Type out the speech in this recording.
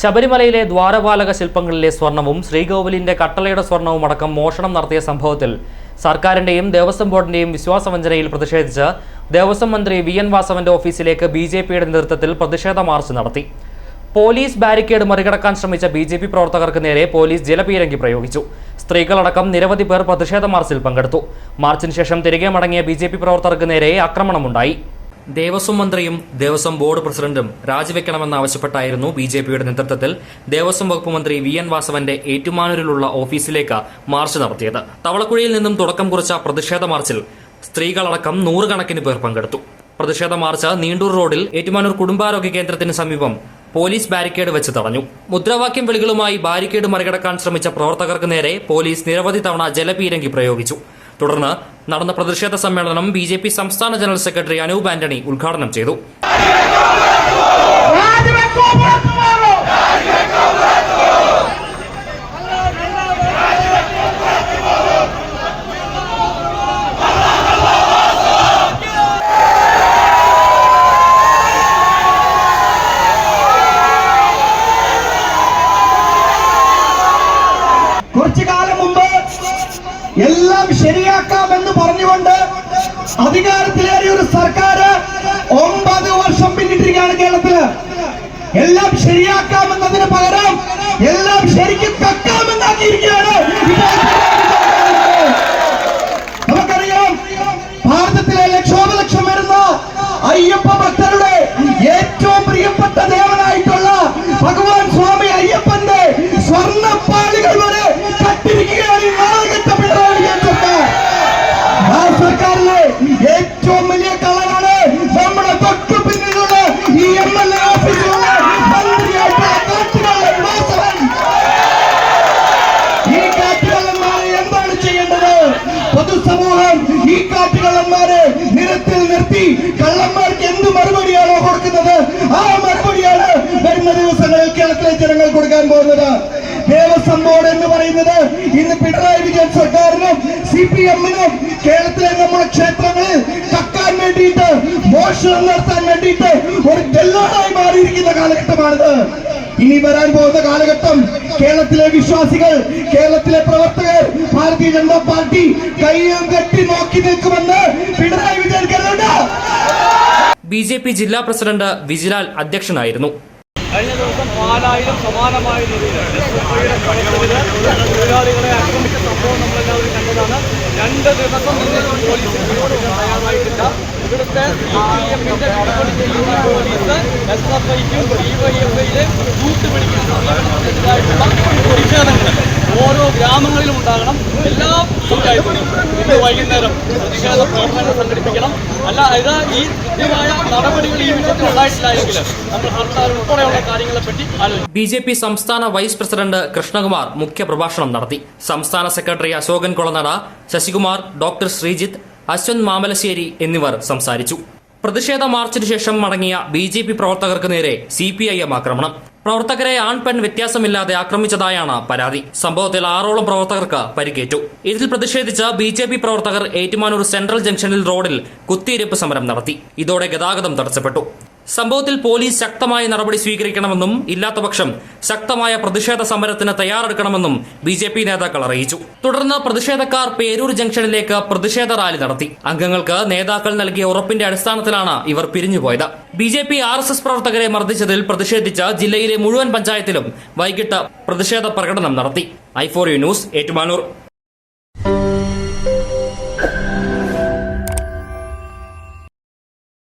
ശബരിമലയിലെ ദ്വാരപാലക ശില്പങ്ങളിലെ സ്വർണവും ശ്രീകോവിലിന്റെ കട്ടളയുടെ സ്വർണവും അടക്കം മോഷണം നടത്തിയ സംഭവത്തിൽ സർക്കാരിന്റെയും ദേവസ്വം ബോർഡിന്റെയും വിശ്വാസവഞ്ചനയിൽ പ്രതിഷേധിച്ച് ദേവസ്വം മന്ത്രി വി എൻ വാസവന്റെ ഓഫീസിലേക്ക് ബി ജെ പിയുടെ നേതൃത്വത്തിൽ പ്രതിഷേധ മാർച്ച് നടത്തി. പോലീസ് ബാരിക്കേഡ് മറികടക്കാൻ ശ്രമിച്ച ബി ജെ പി പ്രവർത്തകർക്ക് നേരെ പോലീസ് ജലപീരങ്കി പ്രയോഗിച്ചു. സ്ത്രീകളടക്കം നിരവധി പേർ പ്രതിഷേധ മാർച്ചിൽ പങ്കെടുത്തു. മാർച്ചിന് ശേഷം തിരികെ മടങ്ങിയ ബി പ്രവർത്തകർക്ക് നേരെ ആക്രമണമുണ്ടായി. ദേവസ്വം മന്ത്രിയും ദേവസ്വം ബോർഡ് പ്രസിഡന്റും രാജിവെക്കണമെന്നാവശ്യപ്പെട്ടായിരുന്നു ബി ജെ പിയുടെ നേതൃത്വത്തിൽ ദേവസ്വം വകുപ്പ് മന്ത്രി വി എൻ വാസവന്റെ ഏറ്റുമാനൂരിലുള്ള ഓഫീസിലേക്ക് മാർച്ച് നടത്തിയത്. തവളക്കുഴിയിൽ നിന്നും തുടക്കം കുറിച്ച പ്രതിഷേധ മാർച്ചിൽ സ്ത്രീകളടക്കം നൂറുകണക്കിന് പേർ പങ്കെടുത്തു. പ്രതിഷേധ മാർച്ച് നീണ്ടൂർ റോഡിൽ ഏറ്റുമാനൂർ കുടുംബാരോഗ്യ കേന്ദ്രത്തിന് സമീപം പോലീസ് ബാരിക്കേഡ് വെച്ച് തടഞ്ഞു. മുദ്രാവാക്യം വിളികളുമായി ബാരിക്കേഡ് മറികടക്കാൻ ശ്രമിച്ച പ്രവർത്തകർക്ക് നേരെ പോലീസ് നിരവധി തവണ ജലപീരങ്കി പ്രയോഗിച്ചു. തുടർന്ന് നടന്ന പ്രതിഷേധ സമ്മേളനം ബി ജെ പി സംസ്ഥാന ജനറൽ സെക്രട്ടറി അനൂപ് ആന്റണി ഉദ്ഘാടനം ചെയ്തു. എല്ലാം ശരിയാക്കാം എന്ന് പറഞ്ഞുകൊണ്ട് അധികാരത്തിലേറിയ ഒരു സർക്കാർ ഒമ്പത് വർഷം പിന്നിട്ടിരിക്കുകയാണ് കേരളത്തിൽ. എല്ലാം ശരിയാക്കാം ശരിയാക്കാമെന്നതിന് പകരം എല്ലാം ശരിക്കും കക്കാമെന്നാക്കിയിരിക്കുകയാണ്. ഏറ്റവും വലിയ കളറാണ് നമ്മുടെ തൊട്ടു പിന്നിലുള്ള ഈ എം എൽ എ ഓഫീസിലുള്ള ഈ കാറ്റുകള്ളന്മാരെ എന്താണ് ചെയ്യേണ്ടത്? പൊതുസമൂഹം ഈ കാറ്റുകള്ളന്മാരെ നിരത്തിൽ നിർത്തി കള്ളന്മാർക്ക് എന്ത് മറുപടിയാണോ കൊടുക്കുന്നത്? ആ മറുപടിയാണ് വരുന്ന ദിവസങ്ങളിൽ കേരളത്തിലെ ജനങ്ങൾ കൊടുക്കാൻ പോകുന്നത്. ദേവസ്വം ബോർഡ് എന്ന് പറയുന്നത് ഇന്ന് പിണറായി വിജയൻ സർക്കാരിനും സി പി എമ്മിനും കേരളത്തിലെ നമ്മുടെ ക്ഷേത്രങ്ങളിൽ മോഷണം നടത്താൻ വേണ്ടിയിട്ട് ഒരു ഗല്ലാടായി മാറിയിരിക്കുന്ന കാലഘട്ടമാണിത്. ഇനി വരാൻ പോകുന്ന കാലഘട്ടം കേരളത്തിലെ വിശ്വാസികൾ കേരളത്തിലെ പ്രവർത്തകർ ഭാരതീയ ജനതാ പാർട്ടി കയ്യും കെട്ടി നോക്കി നിൽക്കുമെന്ന് പിണറായി വിജയൻ കരുതുണ്ട് ബി ജെ പി ജില്ലാ പ്രസിഡന്റ് വിജിലാൽ അധ്യക്ഷനായിരുന്നു. കഴിഞ്ഞ ദിവസം പാലായിലും സമാനമായ രീതിയിൽ തൊഴിലാളികളെ ആക്രമിച്ച സംഭവം നമ്മളെല്ലാവരും കണ്ടതാണ്. രണ്ട് ദിവസം പോലീസ് തയ്യാറായിട്ടില്ല. ഓരോ ഗ്രാമങ്ങളിലും ഉണ്ടാകണം. എല്ലാ പഞ്ചായത്തിലും ഇന്ന് വൈകുന്നേരം പ്രതിഷേധ പ്രവർത്തനങ്ങൾ സംഘടിപ്പിക്കണം. അല്ല ഇത് ഈ കൃത്യമായ നടപടികൾ ഈ വിഷയത്തിൽ ഉണ്ടായിട്ടില്ലായെങ്കിൽ നമ്മൾ ഹർത്താൽ ഉൾപ്പെടെയുള്ള കാര്യങ്ങളെ പറ്റി ആലോചിക്കും. ബി ജെ പി സംസ്ഥാന വൈസ് പ്രസിഡന്റ് കൃഷ്ണകുമാർ മുഖ്യപ്രഭാഷണം നടത്തി. സംസ്ഥാന സെക്രട്ടറി അശോകൻ കുളനട ശശികുമാർ ഡോക്ടർ ശ്രീജിത്ത് അശ്വന്ത് മാമലശ്ശേരി എന്നിവർ സംസാരിച്ചു. പ്രതിഷേധ മാർച്ചിന് ശേഷം മടങ്ങിയ ബി ജെ പി പ്രവർത്തകർക്ക് നേരെ സി പി ഐ എം ആക്രമണം. പ്രവർത്തകരെ ആൺ പെൺ വ്യത്യാസമില്ലാതെ ആക്രമിച്ചതായാണ് പരാതി. സംഭവത്തിൽ ആറോളം പ്രവർത്തകർക്ക് പരിക്കേറ്റു. ഇതിൽ പ്രതിഷേധിച്ച് ബി ജെ പി പ്രവർത്തകർ ഏറ്റുമാനൂർ സെൻട്രൽ ജംഗ്ഷനിൽ റോഡിൽ കുത്തിയിരിപ്പ് സമരം നടത്തി. ഇതോടെ ഗതാഗതം തടസ്സപ്പെട്ടു. സംഭവത്തിൽ പോലീസ് ശക്തമായ നടപടി സ്വീകരിക്കണമെന്നും ഇല്ലാത്തപക്ഷം ശക്തമായ പ്രതിഷേധ സമരത്തിന് തയ്യാറെടുക്കണമെന്നും ബി ജെ പി നേതാക്കൾ അറിയിച്ചു. തുടർന്ന് പ്രതിഷേധക്കാർ പേരൂർ ജംഗ്ഷനിലേക്ക് പ്രതിഷേധ റാലി നടത്തി. അംഗങ്ങൾക്ക് നേതാക്കൾ നൽകിയ ഉറപ്പിന്റെ അടിസ്ഥാനത്തിലാണ് ഇവർ പിരിഞ്ഞുപോയത്. B J P R S S പ്രവർത്തകരെ മർദ്ദിച്ചതിൽ പ്രതിഷേധിച്ച ജില്ലയിലെ മുഴുവൻ പഞ്ചായത്തിലും വൈകിട്ട് പ്രതിഷേധ പ്രകടനം നടത്തി. I for U news Ettumanoor.